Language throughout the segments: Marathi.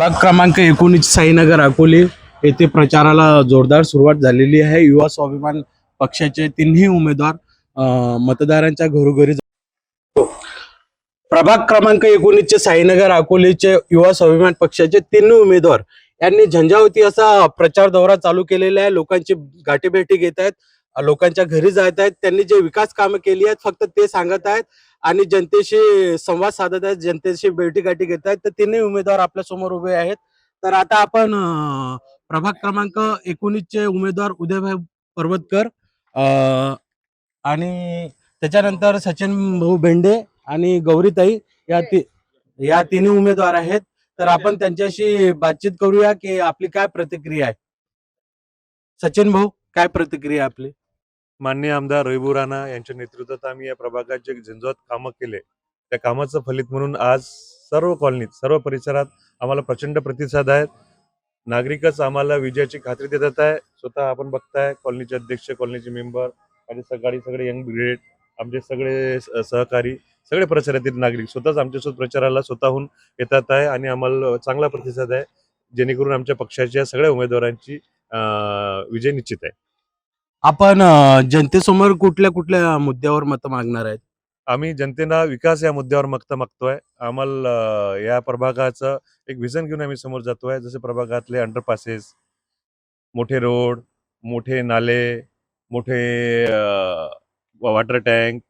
भाग क्रमांक एकोणीस साईनगर अकोले येथे प्रचाराला जोरदार सुरुवात झालेली आहे. युवा स्वाभिमान पक्षाचे तिन्ही उमेदवार मतदारांच्या घरोघरी प्रभाग क्रमांक एकोणीसचे साईनगर अकोलेचे युवा स्वाभिमान पक्षाचे तिन्ही उमेदवार यांनी झंझावती असा प्रचार दौरा चालू केलेला आहे. लोकांची गाठीभेटी घेत आहेत. लोकांच्या घरी जात आहेत. त्यांनी जे विकास कामं केली आहेत फक्त ते सांगत आहेत. आणि जनतेशी संवाद साधत आहेत जनतेशी भेटीगाठी घेत आहेत तर तिन्ही उमेदवार आपल्यासमोर उभे आहेत. तर आता आपण प्रभाग क्रमांक एकोणीसचे उमेदवार उदयभाई पर्वतकर आणि त्याच्यानंतर सचिन भाऊ भेंडे आणि गौरीताई या ती या तिन्ही उमेदवार आहेत. तर आपण त्यांच्याशी बातचीत करूया की आपली काय प्रतिक्रिया आहे. सचिन भाऊ काय प्रतिक्रिया आपली? माननीय आमदार रविबू राणा यांच्या नेतृत्वात आम्ही या प्रभागात जे झंझावत कामं केले त्या कामाचं फलित म्हणून आज सर्व कॉलनीत सर्व परिसरात आम्हाला प्रचंड प्रतिसाद आहेत नागरिकच आम्हाला विजयाची खात्री देतात आहे. स्वतः आपण बघताय कॉलनीचे अध्यक्ष कॉलनीचे मेंबर आणि सकाळी सगळे यंग ब्रिगेड आमचे सगळे सहकारी सगळे प्रचारातील नागरिक स्वतःच आमच्यासोबत प्रचाराला स्वतःहून येतात आहे आणि आम्हाला चांगला प्रतिसाद आहे. जेणेकरून आमच्या पक्षाच्या सगळ्या उमेदवारांची विजय निश्चित आहे. आपण अं, जनतेसमोर कुठल्या कुठल्या मुद्द्यावर मत मागणार आहेत? आम्ही जनतेला विकास या मुद्द्यावर मक्त मागतोय. आम्हाला अं, या प्रभागाचं एक व्हिजन घेऊन आम्ही समोर जातोय. जसे प्रभागातले अंडरपासेस मोठे रोड मोठे नाले मोठे वॉटर टँक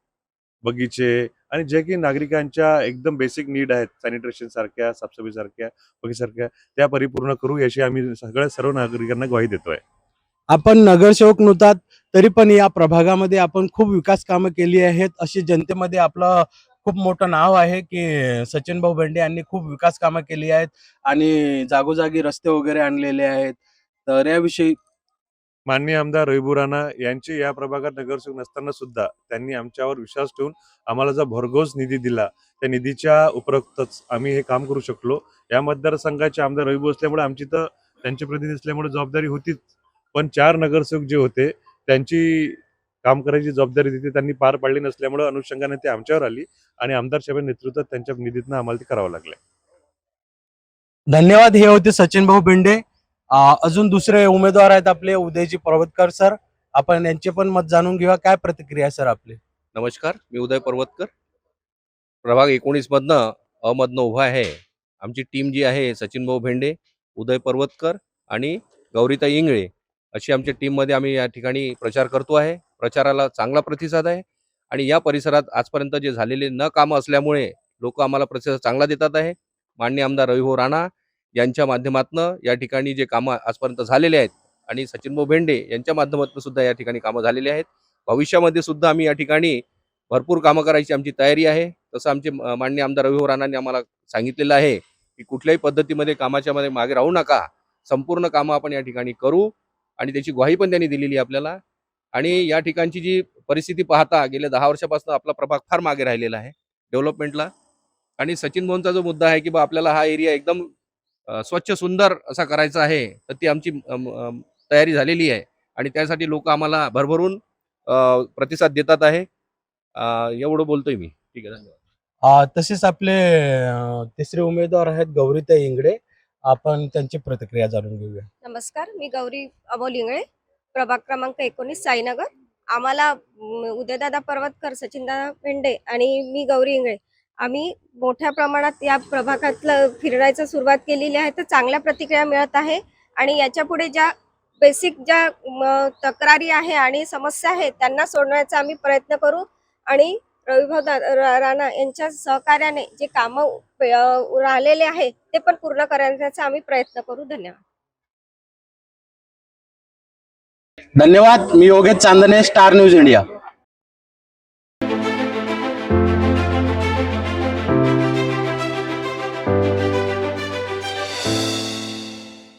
बगीचे आणि जे की नागरिकांच्या एकदम बेसिक नीड आहेत. सॅनिटेशन सारख्या साफसफाई सारख्या बगीसारख्या त्या परिपूर्ण करू याची आम्ही सगळ्या सर्व नागरिकांना ग्वाही देतोय. आपण नगरसेवक नव्हतात तरी पण या प्रभागामध्ये आपण खूप विकास कामं केली आहेत. अशी जनतेमध्ये आपलं खूप मोठं नाव आहे की सचिन भाऊ भेंडे यांनी खूप विकास कामं केली आहेत आणि जागोजागी रस्ते वगैरे आणलेले आहेत. तर याविषयी माननीय आमदार रविबू राणा यांचे या प्रभागात नगरसेवक नसताना सुद्धा त्यांनी आमच्यावर विश्वास ठेवून आम्हाला जो भरघोस निधी दिला त्या निधीच्या उपरोक्तच आम्ही हे काम करू शकलो. या मतदारसंघाचे आमदार रविबू असल्यामुळे आमची तर त्यांचे प्रतिनिधी असल्यामुळे जबाबदारी होतीच. पण चार नगरसेवक जे होते त्यांची काम करायची जबाबदारी तिथे त्यांनी पार पाडली नसल्यामुळे अनुषंगाने ते आमच्यावर आली आणि आमदार साहेबांच्या नेतृत्वात त्यांच्या निधीतनं आम्हाला ते करावं लागलं धन्यवाद. हे होते सचिन भाऊ भेंडे. अं, अजून दुसरे उमेदवार आहेत आपले उदयजी पर्वतकर सर. आपण यांचे पण मत जाणून घेऊया. काय प्रतिक्रिया आहे सर आपली? नमस्कार मी उदय पर्वतकर. प्रभाग एकोणीसमधनं अमधनं उभा आहे. आमची टीम जी आहे सचिन भाऊ भेंडे उदय पर्वतकर आणि गौरीताई इंगळे. अशी आमच्या टीममध्ये आम्ही या ठिकाणी प्रचार करतो आहे. प्रचाराला चांगला प्रतिसाद आहे. आणि या परिसरात आजपर्यंत जे झालेले न कामं असल्यामुळे लोक आम्हाला प्रतिसाद चांगला देतात आहे. माननीय आमदार रविभाऊ राणा यांच्या माध्यमातून या ठिकाणी जे कामं आजपर्यंत झालेले आहेत आणि सचिनभाऊ भेंडे यांच्या माध्यमातून सुद्धा या ठिकाणी कामं झालेली आहेत. भविष्यामध्ये सुद्धा आम्ही या ठिकाणी भरपूर कामं करायची आमची तयारी आहे. तसं आमचे मान्य माननीय आमदार रविभाऊ राणांनी आम्हाला सांगितलेलं आहे की कुठल्याही पद्धतीमध्ये कामाच्यामध्ये मागे राहू नका. संपूर्ण कामं आपण या ठिकाणी करू. आणि त्याची ग्वाही पण त्यांनी दिलेली आपल्याला. आणि या ठिकाणची जी परिस्थिती पाहता गेल्या दहा वर्षापासून आपला प्रभाग फार मागे राहिलेला आहे डेव्हलपमेंटला. आणि सचिन मोहनचा जो मुद्दा आहे की बा आपल्याला हा एरिया एकदम स्वच्छ सुंदर असा करायचा आहे तर ती आमची तयारी झालेली आहे. आणि त्यासाठी लोक आम्हाला भरभरून प्रतिसाद देतात आहे. एवढं बोलतोय मी. ठीक आहे धन्यवाद. तसेच आपले तिसरे उमेदवार आहेत गौरीताई इंगडे. आपण त्यांची प्रतिक्रिया जाणून घेऊया. नमस्कार मी गौरी अमोल इंगळे प्रभाग क्रमांक एकोणीस साईनगर. आम्हाला उदयदादा पर्वतकर सचिनदादा पेंडे आणि मी गौरी इंगळे आम्ही मोठ्या प्रमाणात या प्रभागातलं फिरण्याचं सुरुवात केलेली आहे. तर चांगल्या प्रतिक्रिया मिळत आहे आणि याच्यापुढे ज्या बेसिक ज्या तक्रारी आहे आणि समस्या आहेत त्यांना सोडण्याचा आम्ही प्रयत्न करू आणि रविभाऊ दा- राणा यांच्या सहकार्याने जे कामं राहिलेले आहे ते पण पूर्ण करण्याचा आम्ही प्रयत्न करू. धन्यवाद. धन्यवाद. मी योगेश चांदणे स्टार न्यूज इंडिया